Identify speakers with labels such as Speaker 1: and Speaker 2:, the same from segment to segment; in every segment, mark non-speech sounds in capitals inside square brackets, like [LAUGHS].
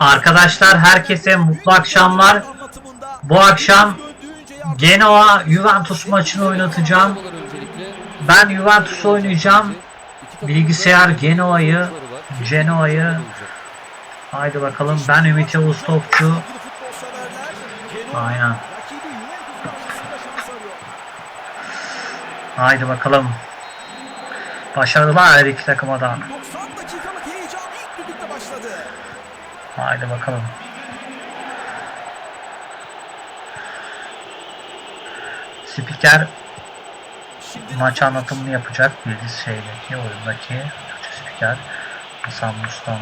Speaker 1: Arkadaşlar herkese mutlu akşamlar. Bu akşam Genoa Juventus maçını oynatacağım. Ben Juventus oynayacağım. Bilgisayar Genoa'yı, Genoa'yı. Haydi bakalım ben Ümit Yavuz Topçu. Aynen. Haydi bakalım. Başarılar her iki takıma da. Haydi bakalım. Spiker maç anlatımını yapacak bildiğiniz şeydeki oyundaki Türkçe spiker Hasan Mustanlı.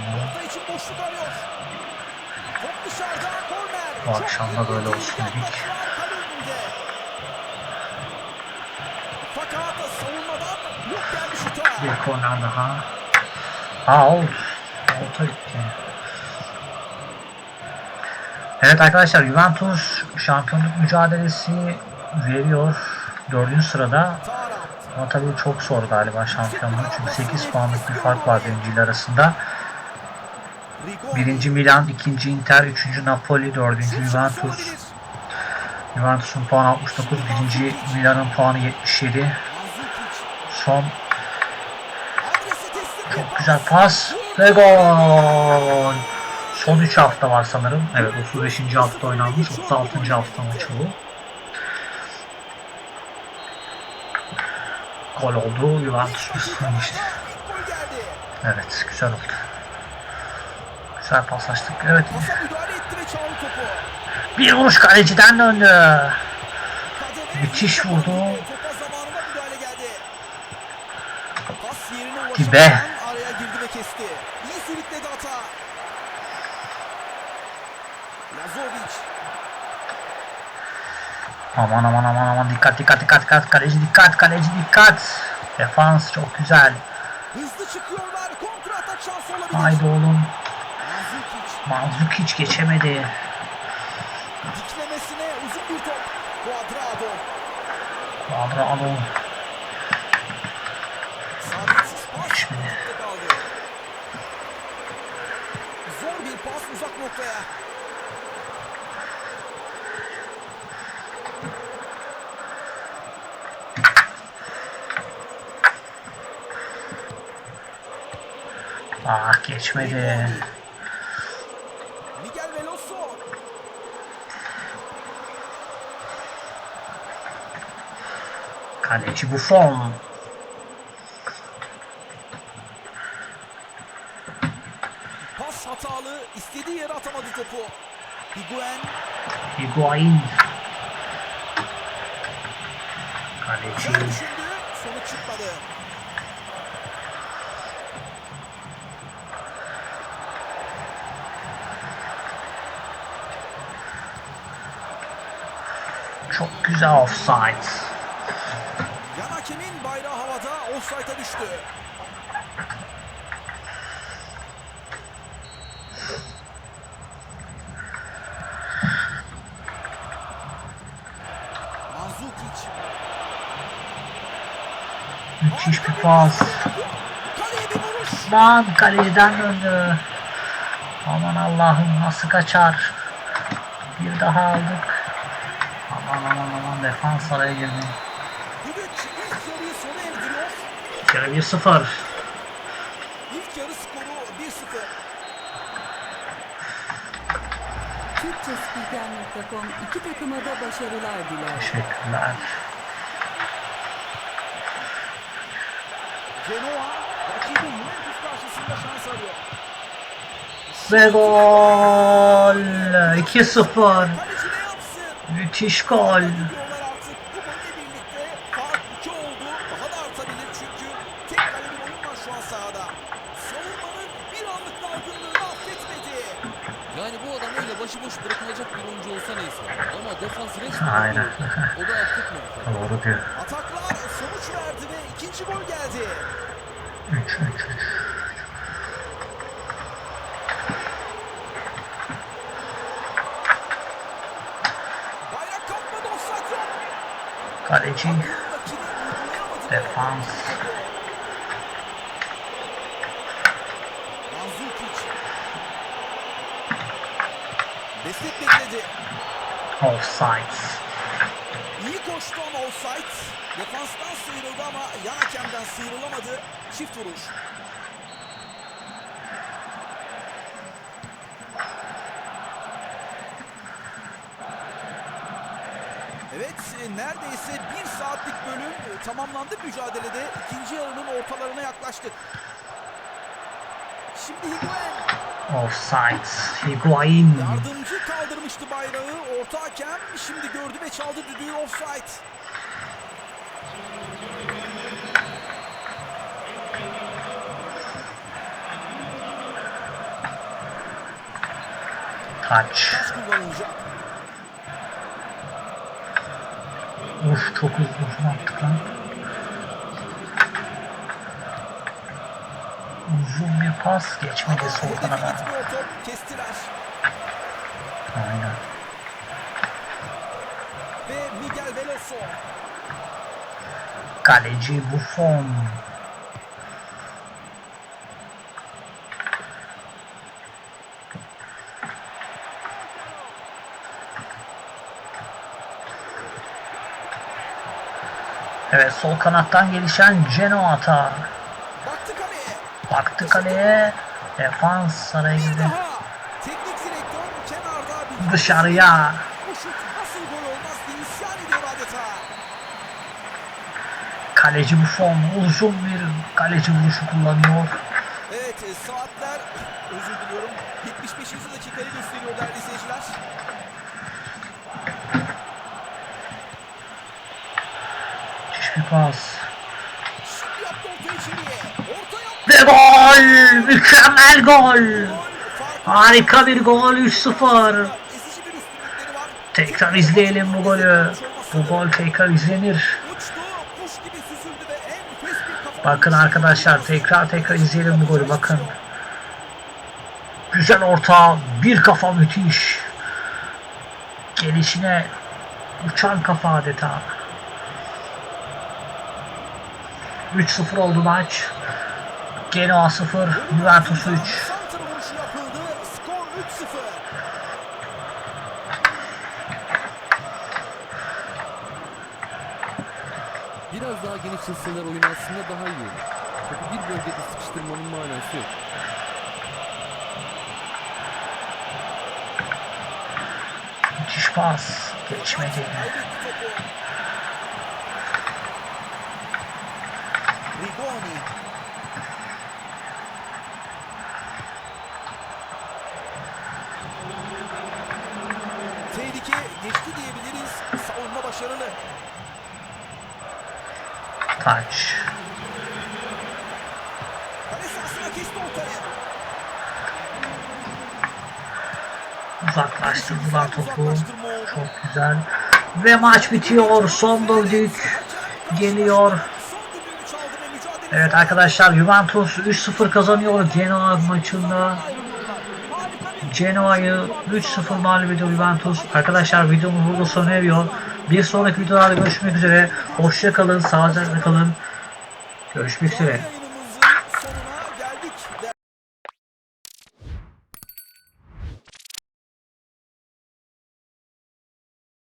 Speaker 1: Bu akşam da böyle olsun dedik. Bir korner daha. Ha oldu. Olta gitti. Evet arkadaşlar Juventus şampiyonluk mücadelesi veriyor. Dördüncü sırada. Ama tabii çok zor galiba şampiyonluk. Çünkü 8 puanlık bir fark var birinciyle arasında. Birinci Milan, ikinci Inter, üçüncü Napoli, dördüncü Juventus. Juventus'un puanı 69, birinci Milan'ın puanı 77.
Speaker 2: Mandzukic.
Speaker 1: Son çok güzel pas ve gol. Son 3 hafta var sanırım. Evet 35. hafta oynanmış. 36. hafta maçı bu. Gol oldu. Juventus 1-0 geçti.
Speaker 2: İlk gol geldi.
Speaker 1: Evet güzel oldu. Güzel paslaştık. Evet bir vuruş kaleciden döndü. Müthiş vurdu.
Speaker 2: Zamanında Lazovic.
Speaker 1: Aman aman aman aman dikkat dikkat dikkat dikkat kaleci dikkat kaleci dikkat. Defans çok güzel.
Speaker 2: Hızlı çıkıyorlar. Kontra atak şansı olabilir.
Speaker 1: Haydi oğlum. Manzuk hiç geçemedi.
Speaker 2: Diklemesine uzun bir top. Cuadrado.
Speaker 1: Cuadrado
Speaker 2: kaldı. Zor bir pas uzak noktaya.
Speaker 1: Geçmedi. Kaleci Buffon.
Speaker 2: Pas hatalı. istediği yere atamadı topu. Higuain.
Speaker 1: Higuain. Kaleci.
Speaker 2: Sonuç çıkmadı.
Speaker 1: Güzel offside.
Speaker 2: Yan hakemin bayrağı havada offside'a düştü.
Speaker 1: Müthiş bir pas. Lan kaleciden döndü. Aman Allah'ım nasıl kaçar. Bir daha aldık. Aman aman defans araya girdi. Kere 1-0.
Speaker 2: İlk yarı skoru 1-0.
Speaker 3: Türkçespiker.com iki takıma da başarılar diler.
Speaker 1: Teşekkürler.
Speaker 2: Genoa rakibi Juventus karşısında şans arıyor.
Speaker 1: Ve gol. 2-0. Müthiş gol.
Speaker 2: Gidiyorlar artık. Bu golle birlikte fark 2 oldu. Daha da artabilir çünkü tek kale bir oyun var şu an sahada. Savunmanın bir anlık dalgınlığını affetmedi.
Speaker 4: Yani bu adam öyle başıboş bırakılacak bir oyuncu olsa neyse. Ama defans resmen
Speaker 1: Aynen.
Speaker 4: O da affetmedi tabii. [LAUGHS]
Speaker 1: Doğru diyor.
Speaker 2: Ataklar sonuç verdi ve ikinci gol geldi.
Speaker 1: 3 3 3.
Speaker 2: Bayrak kalkmadı offside yok.
Speaker 1: Kaleci. Defans.
Speaker 2: Destek bekledi.
Speaker 1: Offside.
Speaker 2: İyi koştu ama offside. Defanstan sıyrıldı ama yan hakemden sıyrılamadı. Çift vuruş. Neredeyse bir saatlik bölüm e, tamamlandı mücadelede. İkinci yarının ortalarına yaklaştık. Şimdi Higuain
Speaker 1: Offside. Higuain.
Speaker 2: yardımcı kaldırmıştı bayrağı. Orta hakem şimdi gördü ve çaldı düdüğü offside.
Speaker 1: Taç. Uf çok uzun attık lan. Uzun bir pas geçmedi
Speaker 2: Ama
Speaker 1: sol
Speaker 2: hedefe
Speaker 1: kanada.
Speaker 2: gitmiyor top. Kestiler.
Speaker 1: Aynen.
Speaker 2: Ve Miguel Veloso.
Speaker 1: Kaleci Buffon. Evet sol kanattan gelişen Genoa atağı.
Speaker 2: Baktı kaleye.
Speaker 1: Defans saraya girdi.
Speaker 2: daha. Teknik direktör kenarda bir
Speaker 1: Dışarıya.
Speaker 2: Bu.
Speaker 1: Kaleci Buffon uzun bir kaleci vuruşu kullanıyor.
Speaker 2: Evet e, saatler [CLEARS THROAT] özür diliyorum 75. dakikayı gösteriyor değerli izleyiciler.
Speaker 1: Pas. Ve gol! Mükemmel gol! Harika bir gol 3-0.
Speaker 2: ezici bir üstünlükleri var.
Speaker 1: Tekrar izleyelim bu golü. Bu gol tekrar izlenir. Bakın arkadaşlar tekrar tekrar izleyelim bu golü bakın. Güzel orta, bir kafa müthiş. Gelişine uçan kafa adeta. 3-0 oldu maç. Genoa 0, Juventus 3.
Speaker 2: Santra vuruşu yapıldı. Skor 3-0.
Speaker 4: Biraz daha geniş çizseler oyun aslında daha iyi olur. Topu bir bölgede sıkıştırmanın manası yok.
Speaker 1: Müthiş pas. Geçmedi.
Speaker 2: Geçti diyebiliriz. Savunma başarılı.
Speaker 1: Taç.
Speaker 2: Kale sahasına kesti ortaya.
Speaker 1: Uzaklaştırdılar topu. Çok güzel. Ve maç bitiyor. Son düdük geliyor. Evet arkadaşlar Juventus 3-0 kazanıyor Genoa maçında. Genoa'yı 3-0 mağlup ediyor Juventus. Arkadaşlar videomuz burada sona eriyor. Bir sonraki videolarda görüşmek üzere. Hoşça kalın, sağlıcakla kalın. Görüşmek üzere.